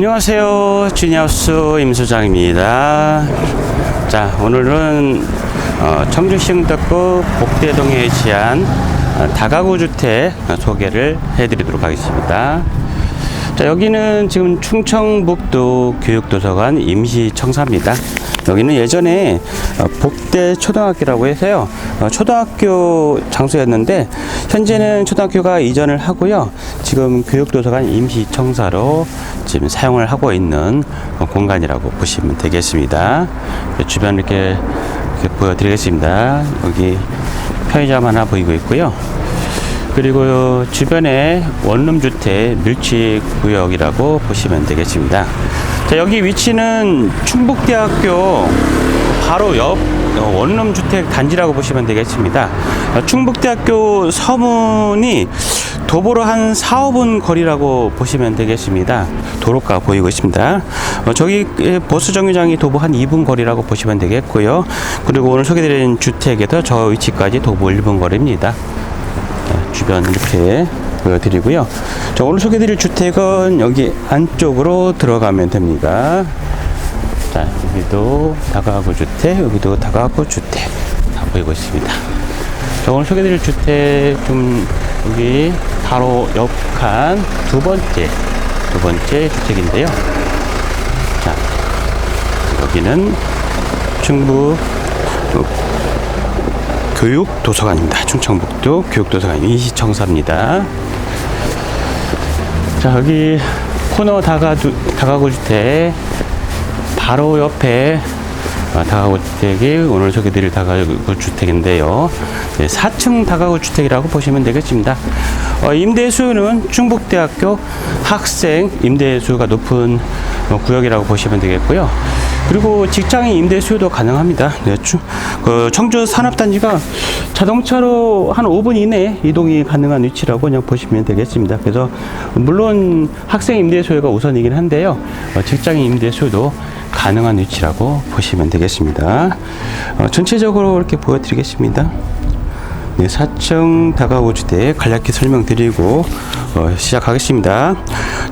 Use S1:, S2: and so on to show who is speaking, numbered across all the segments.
S1: 안녕하세요. 주니하우스 임소장입니다. 자, 오늘은 어, 청주 시흥덕구 복대동에 위치한 어, 다가구 주택 소개를 해드리도록 하겠습니다. 자, 여기는 지금 충청북도 교육도서관 임시청사입니다. 여기는 예전에 어, 복대 초등학교라고 해서요. 어, 초등학교 장소였는데 현재는 초등학교가 이전을 하고요. 지금 교육도서관 임시청사로 지금 사용을 하고 있는 어, 공간이라고 보시면 되겠습니다. 주변 이렇게, 이렇게 보여드리겠습니다. 여기 편의점 하나 보이고 있고요. 그리고 주변에 원룸 주택 밀집 구역이라고 보시면 되겠습니다. 자, 여기 위치는 충북대학교 바로 옆 어, 원룸 주택 단지라고 보시면 되겠습니다. 어, 충북대학교 서문이 도보로 한 4, 5분 거리라고 보시면 되겠습니다. 도로가 보이고 있습니다. 어, 저기 에, 보수 정류장이 도보 한 2분 거리라고 보시면 되겠고요. 그리고 오늘 소개드린 주택에서 저 위치까지 도보 1분 거리입니다. 자, 주변 이렇게 보여드리고요. 자, 오늘 소개드릴 주택은 여기 안쪽으로 들어가면 됩니다. 자, 여기도 다가구 주택, 여기도 다가구 주택 다 보이고 있습니다. 자, 오늘 소개드릴 주택 좀 여기 바로 옆 칸 두 번째 두 번째 주택인데요. 자, 여기는 충북 교육 도서관입니다. 충청북도 교육 도서관 임시청사입니다. 자 여기 코너 다가구 다가구 주택 바로 옆에 아, 다가구 주택이 오늘 소개드릴 다가구 주택인데요. 네, 4층 다가구 주택이라고 보시면 되겠습니다. 어, 임대 수요는 충북대학교 학생 임대 수요가 높은 어, 구역이라고 보시면 되겠고요. 그리고 직장인 임대 수요도 가능합니다. 네, 추, 그 청주 산업단지가 자동차로 한 5분 이내 이동이 가능한 위치라고 그냥 보시면 되겠습니다. 그래서 물론 학생 임대 수요가 우선이긴 한데요. 어, 직장인 임대 수요도 가능한 위치라고 보시면 되겠습니다. 어, 전체적으로 이렇게 보여드리겠습니다. 네, 4층 다가구 주택 간략히 설명드리고 어, 시작하겠습니다.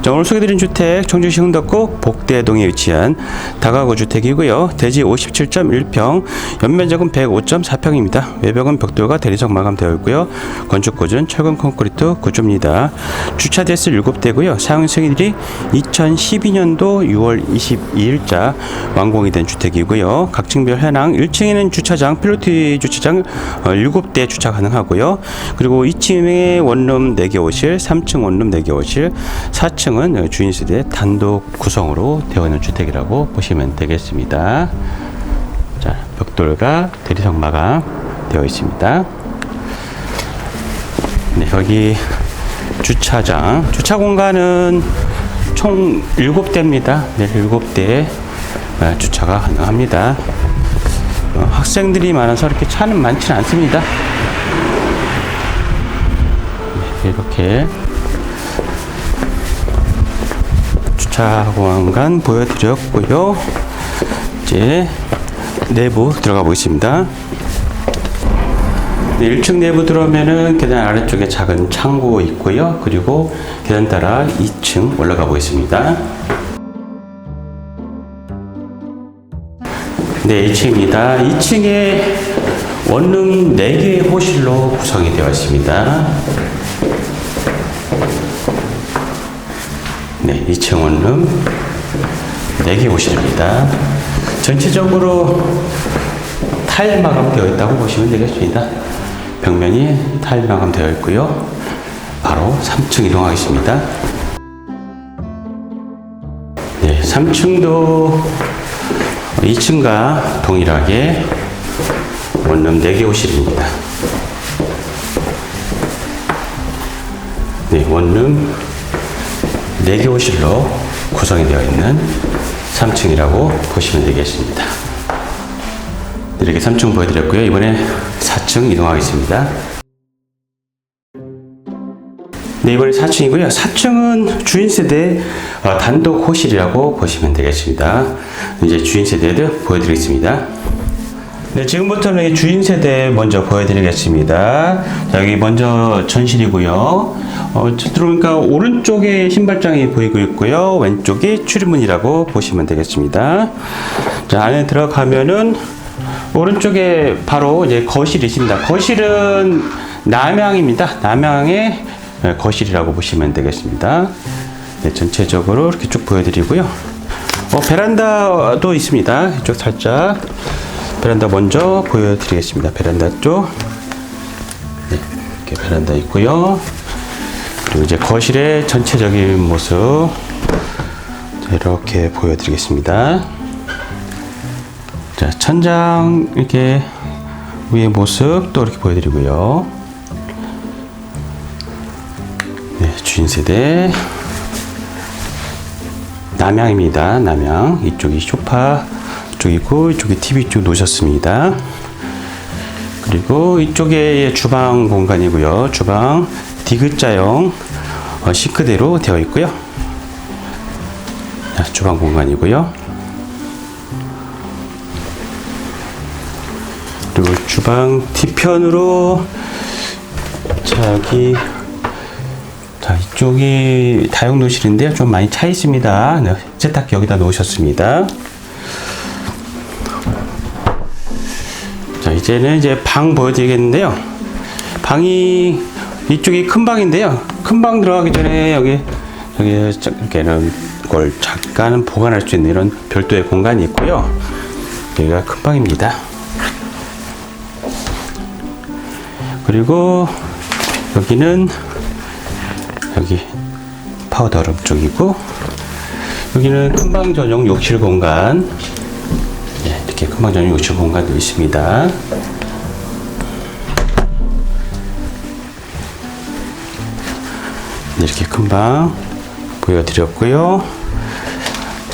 S1: 자, 오늘 소개드린 주택 청주시 흥덕구 복대동에 위치한 다가구 주택이고요. 대지 57.1평, 연면적은 105.4평입니다. 외벽은 벽돌과 대리석 마감되어 있고요. 건축구는 철근 콘크리트 구조입니다. 주차 대수 7대고요. 사용 승인일이 2012년도 6월 22일자 완공이 된 주택이고요. 각층별 현황 1층에는 주차장, 필로티 주차장 7대 주차 가 능하고요. 그리고 2층에 원룸 4개 호실, 3층 원룸 4개 호실, 4층은 주인 세대 단독 구성으로 되어 있는 주택이라고 보시면 되겠습니다. 자, 벽돌과 대리석 마감 되어 있습니다. 네, 여기 주차장, 주차 공간은 총 7대입니다. 네, 7대 주차가 가능합니다. 어, 학생들이 많아서 이렇게 차는 많지는 않습니다. 네, 이렇게 주차 공간 보여드렸고요. 이제 내부 들어가 보겠습니다. 네, 1층 내부 들어오면은 계단 아래쪽에 작은 창고 있고요. 그리고 계단 따라 2층 올라가 보겠습니다. 네, 2층입니다. 2층에 원룸 4개의 호실로 구성이 되어 있습니다. 네, 2층 원룸 4개 호실입니다. 전체적으로 타일 마감되어 있다고 보시면 되겠습니다. 벽면이 타일 마감되어 있고요. 바로 3층 이동하겠습니다. 네, 3층도 2층과 동일하게 원룸 4개 호실입니다. 네, 원룸 4개 호실로 구성이 되어 있는 3층이라고 보시면 되겠습니다. 네, 이렇게 3층 보여드렸고요. 이번에 4층 이동하겠습니다. 네, 이번에 4층이고요. 4층은 주인 세대 어, 단독 호실이라고 보시면 되겠습니다. 이제 주인 세대도 보여드리겠습니다. 네, 지금부터는 이 주인 세대 먼저 보여드리겠습니다. 자, 여기 먼저 전실이고요. 어, 저 들어오니까 오른쪽에 신발장이 보이고 있고요. 왼쪽이 출입문이라고 보시면 되겠습니다. 자, 안에 들어가면은 오른쪽에 바로 이제 거실이 있습니다. 거실은 남향입니다. 남향의 예, 거실이라고 보시면 되겠습니다. 네, 전체적으로 이렇게 쭉 보여드리고요. 어, 베란다도 있습니다. 이쪽 살짝 베란다 먼저 보여드리겠습니다. 베란다 쪽. 네, 이렇게 베란다 있고요. 그리고 이제 거실의 전체적인 모습 이렇게 보여드리겠습니다. 자, 천장 이렇게 위의 모습 또 이렇게 보여드리고요. 네, 주인 세대 남향입니다. 남향 이쪽이 소파 쪽이고 이쪽이 TV 쪽 놓으셨습니다. 그리고 이쪽에 주방 공간이고요. 주방 디귿자형 어, 싱크대로 되어 있고요. 자, 주방 공간이고요. 그리고 주방 뒤편으로 자 여기 자 이쪽이 다용도실인데요. 좀 많이 차 있습니다. 네, 세탁기 여기다 놓으셨습니다. 이제는 이제 방 보여드리겠는데요. 방이 이쪽이 큰 방인데요. 큰 방 들어가기 전에 여기 여기 자- 이렇게는 걸 잠깐 보관할 수 있는 이런 별도의 공간이 있고요. 여기가 큰 방입니다. 그리고 여기는 여기 파우더룸 쪽이고 여기는 큰 방 전용 욕실 공간 네, 이렇게 큰방 전용 욕실 공간도 있습니다. 네, 이렇게 큰 방 보여드렸고요.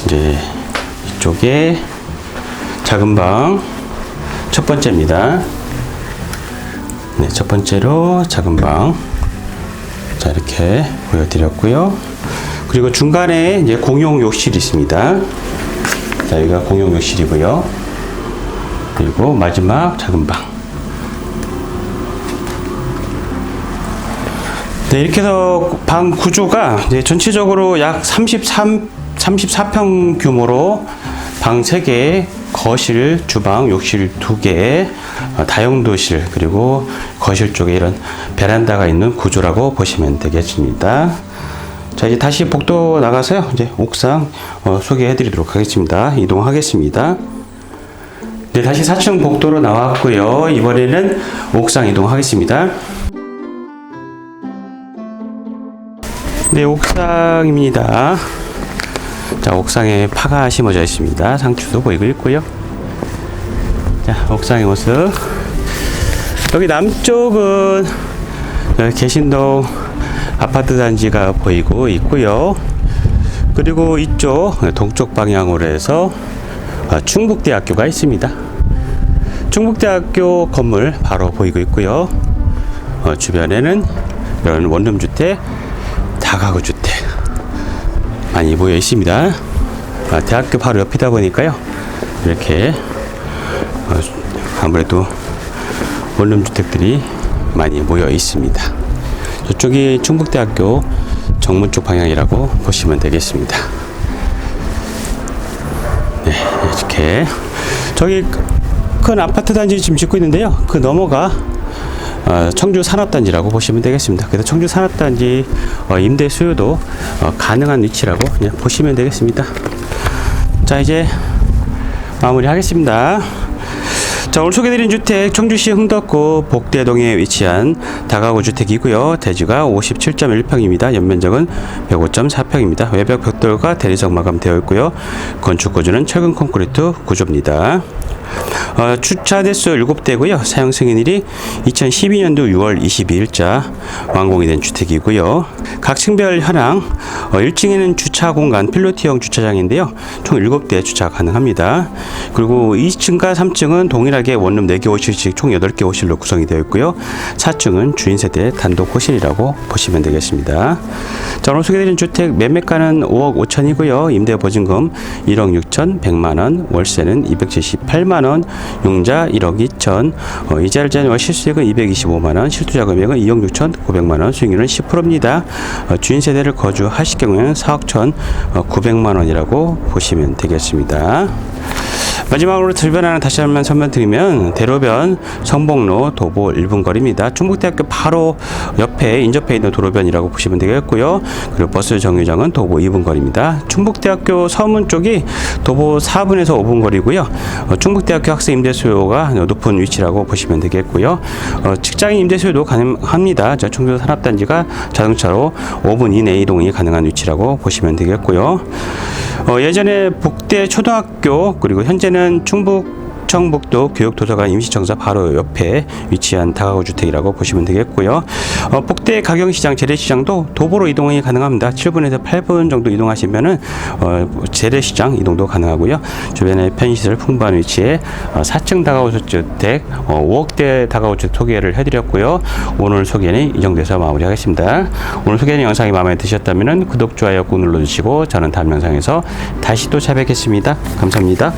S1: 이제 이쪽에 작은 방 첫 번째입니다. 네, 첫 번째로 작은 방. 자, 이렇게 보여드렸고요. 그리고 중간에 이제 공용 욕실이 있습니다. 자, 여기가 공용 욕실이고요. 그리고 마지막 작은 방. 네, 이렇게 해서 방 구조가 이제 전체적으로 약 33, 34평 규모로 방 3개, 거실, 주방, 욕실 2개, 어, 다용도실, 그리고 거실 쪽에 이런 베란다가 있는 구조라고 보시면 되겠습니다. 자, 이제 다시 복도 나가서요. 이제 옥상 어, 소개해 드리도록 하겠습니다. 이동하겠습니다. 네, 다시 4층 복도로 나왔고요. 이번에는 옥상 이동하겠습니다. 네, 옥상입니다. 자, 옥상에 파가 심어져 있습니다. 상추도 보이고 있고요. 자, 옥상의 모습. 여기 남쪽은 어, 개신동 아파트 단지가 보이고 있고요. 그리고 이쪽 동쪽 방향으로 해서 어, 충북대학교가 있습니다. 충북대학교 건물 바로 보이고 있고요. 어, 주변에는 이런 원룸 주택, 다가구 주택 많이 모여 있습니다. 아, 대학교 바로 옆이다 보니까요. 이렇게 어, 아무래도 원룸 주택들이 많이 모여 있습니다. 저쪽이 충북대학교 정문 쪽 방향이라고 보시면 되겠습니다. 네, 이렇게 저기 큰 아파트 단지 지금 짓고 있는데요. 그 너머가 어, 청주 산업단지라고 보시면 되겠습니다. 그래서 청주 산업단지 어, 임대 수요도 어, 가능한 위치라고 보시면 되겠습니다. 자 이제 마무리하겠습니다. 자 오늘 소개드린 주택 청주시 흥덕구 복대동에 위치한 다가구 주택이고요. 대지가 57.1평입니다. 연면적은 105.4평입니다. 외벽 벽돌과 대리석 마감되어 있고요. 건축 구조는 철근 콘크리트 구조입니다. 어, 주차 대수 7대고요. 사용 승인일이 2012년도 6월 22일자 완공이 된 주택이고요. 각 층별 현황 어, 1층에는 주차 공간 필로티형 주차장인데요. 총 7대 주차 가능합니다. 그리고 2층과 3층은 동일하게 원룸 4개 호실씩 총 8개 호실로 구성이 되어 있고요. 4층은 주인 세대 단독 호실이라고 보시면 되겠습니다. 자, 오늘 소개드린 주택 매매가는 5억 5천이고요. 임대 보증금 1억 6천 100만 원, 월세는 278만 원, 융자 1억 2천, 어, 이자를 제한 실수액은 225만 원, 실투자 금액은 2억 6천 9백만 원, 수익률은 10%입니다. 어, 주인 세대를 거주하실 경우에는 4억 천 어, 9백만 원이라고 보시면 되겠습니다. 마지막으로 들변 하나 다시 한번 설명드리면 대로변 성북로 도보 1분 거리입니다. 충북대학교 바로 옆에 인접해 있는 도로변이라고 보시면 되겠고요. 그리고 버스 정류장은 도보 2분 거리입니다. 충북대학교 서문 쪽이 도보 4분에서 5분 거리고요. 어, 충북대학교 학생 임대 수요가 높은 위치라고 보시면 되겠고요. 어, 직장인 임대 수요도 가능합니다. 저 충북 산업단지가 자동차로 5분 이내 이동이 가능한 위치라고 보시면 되겠고요. 어, 예전에 복대 초등학교 그리고 현재는 충북 청북도 교육도서관 임시청사 바로 옆에 위치한 다가구 주택이라고 보시면 되겠고요. 어, 복대 가경시장 재래시장도 도보로 이동이 가능합니다. 7분에서 8분 정도 이동하시면은 어, 재래시장 이동도 가능하고요. 주변에 편의시설 풍부한 위치에 어, 4층 다가구 주택 어, 5억대 다가구 주택 소개를 해드렸고요. 오늘 소개는 이 정도에서 마무리하겠습니다. 오늘 소개는 영상이 마음에 드셨다면 구독, 좋아요 꾹 눌러주시고 저는 다음 영상에서 다시 또 찾아뵙겠습니다. 감사합니다.